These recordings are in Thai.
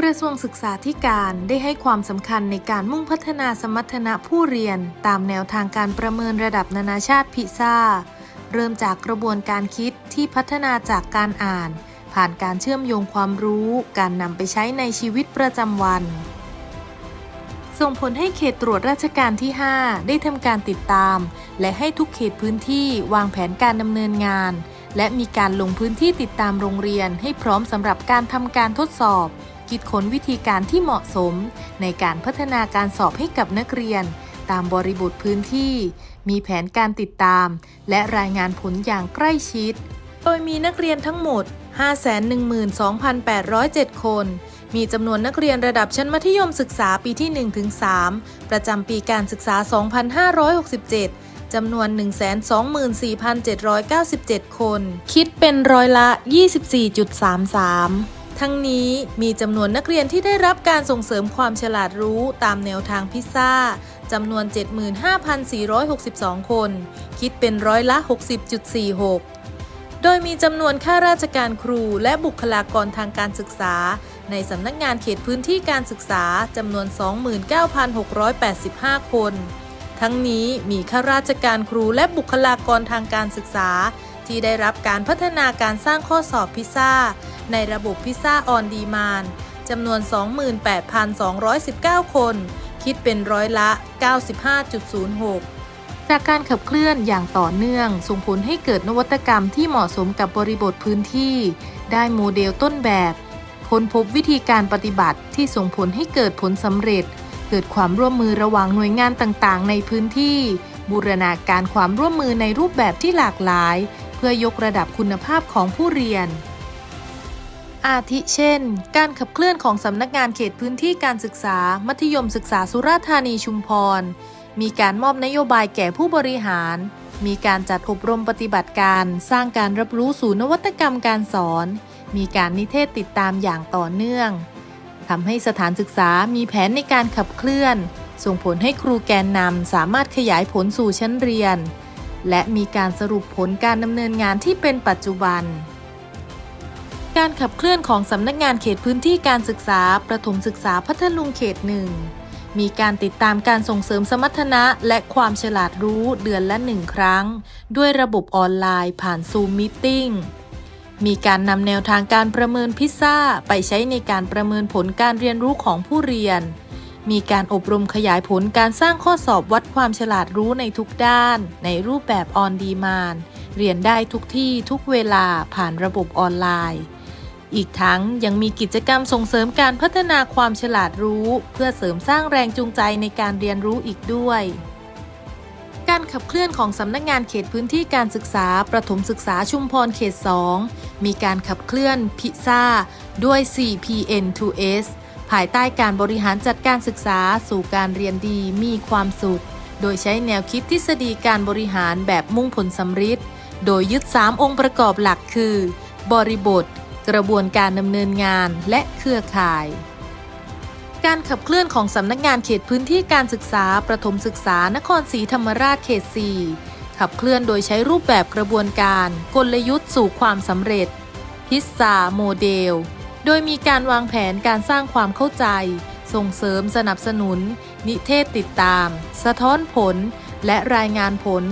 กระทรวงศึกษาธิการได้ให้ความสำคัญในการมุ่งพัฒนาสมรรถนะผู้เรียน ตามแนวทางการประเมินระดับนานาชาติพิซ่า เริ่มจากกระบวนการคิดที่พัฒนาจากการอ่าน ผ่านการเชื่อมโยงความรู้ การนำไปใช้ในชีวิตประจำวัน ส่งผลให้เขตตรวจราชการที่ 5 ได้ทำการติดตาม และให้ทุกเขตพื้นที่วางแผนการดำเนินงานและมีการลงพื้นที่ติดตามโรงเรียนให้พร้อมสำหรับการทำการทดสอบ คิดค้นวิธีการที่เหมาะสม ในการพัฒนาการสอบให้กับนักเรียน ตามบริบทพื้นที่ มีแผนการติดตาม และรายงานผลอย่างใกล้ชิด โดยมีนักเรียนทั้งหมด 512,807 คน มีจำนวนนักเรียนระดับชั้นมัธยมศึกษาปีที่ 1-3 ประจำปีการศึกษา 2567จำนวน 124,797 คน คิดเป็นร้อยละ 24.33 ทั้งนี้มีจำนวนนักเรียนที่ได้รับการส่งเสริมความฉลาดรู้ตามแนวทางพิซซ่าจำนวน 75,462 คน คิดเป็นร้อยละ 60.46 โดยมีจำนวนข้าราชการครูและบุคลากรทางการศึกษา ในสำนักงานเขตพื้นที่การศึกษาจำนวน 29,685 คน ทั้งนี้มีข้าราชการครูและบุคลากรทางการศึกษา ที่ได้รับการพัฒนาการสร้างข้อสอบพิซซ่า ในระบบพิซซ่าออนดีมานจำนวน 28,219 คน คิดเป็นร้อยละ 95.06 จากการขับเคลื่อนอย่างต่อเนื่อง ส่งผลให้เกิดนวัตกรรมที่เหมาะสมกับบริบทพื้นที่ ได้โมเดลต้นแบบค้นพบวิธีการปฏิบัติที่ส่งผลให้เกิดผลสำเร็จ เกิดความร่วมมือระหว่างหน่วยงานต่างๆ ในพื้นที่ บูรณาการความร่วมมือในรูปแบบที่หลากหลาย เพื่อยกระดับคุณภาพของผู้เรียน อาทิเช่น การขับเคลื่อนของสำนักงานเขตพื้นที่การศึกษา มัธยมศึกษาสุราษฎร์ธานีชุมพร มีการมอบนโยบายแก่ผู้บริหาร มีการจัดอบรมปฏิบัติการ สร้างการรับรู้สู่นวัตกรรมการสอน มีการนิเทศติดตามอย่างต่อเนื่องทำให้สถานศึกษามีแผนในการขับเคลื่อน ส่งผลให้ครูแกนนำสามารถขยายผลสู่ชั้นเรียน และมีการสรุปผลการดำเนินงานที่เป็นปัจจุบัน การขับเคลื่อนของสำนักงานเขตพื้นที่การศึกษา ประถมศึกษาพัทลุงเขตหนึ่งมีการติดตามการส่งเสริมสมรรถนะและความฉลาดรู้เดือนละหนึ่งครั้ง ด้วยระบบออนไลน์ผ่านซูมมิ팅มีการนำแนวทางการประเมินพิซซ่าไปใช้ในการประเมินผลการเรียนรู้ของผู้เรียน มีการอบรมขยายผลการสร้างข้อสอบวัดความฉลาดรู้ในทุกด้าน ในรูปแบบออนดีมานเรียนได้ทุกที่ทุกเวลาผ่านระบบออนไลน์ อีกทั้งยังมีกิจกรรมส่งเสริมการพัฒนาความฉลาดรู้ เพื่อเสริมสร้างแรงจูงใจในการเรียนรู้อีกด้วย การขับเคลื่อนของสำนักงานเขตพื้นที่การศึกษาประถมศึกษาชุมพรเขต 2 มีการขับเคลื่อนพิซ่าด้วย 4PN2S ภายใต้การบริหารจัดการศึกษาสู่การเรียนดีมีความสุข โดยใช้แนวคิดทฤษฎีการบริหารแบบมุ่งผลสำฤทธิ์โดยยึด 3 องค์ประกอบหลักคือ บริบท กระบวนการดำเนินงานและเครือข่าย การขับเคลื่อนของสำนักงานเขตพื้นที่การศึกษาประถมศึกษานครศรีธรรมราชเขต 4 ขับเคลื่อนโดยใช้รูปแบบกระบวนการ กลยุทธ์สู่ความสำเร็จ พิซซาโมเดล โดยมีการวางแผนการสร้างความเข้าใจ ส่งเสริมสนับสนุน นิเทศติดตาม สะท้อนผล และรายงานผล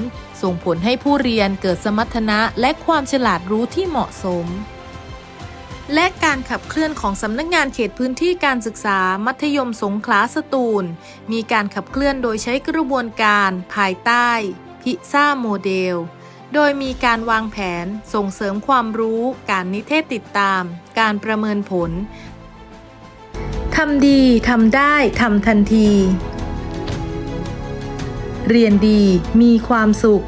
ส่งผลให้ผู้เรียนเกิดสมรรถนะและความฉลาดรู้ที่เหมาะสม และการขับเคลื่อนของสำนักงานเขตพื้นที่การศึกษามัธยมสงขลาสตูล มีการขับเคลื่อนโดยใช้กระบวนการภายใต้ พิซ่าโมเดล โดยมีการวางแผนส่งเสริมความรู้ การนิเทศติดตาม การประเมินผลทำดีทำได้ทำทันที เรียนดีมีความสุข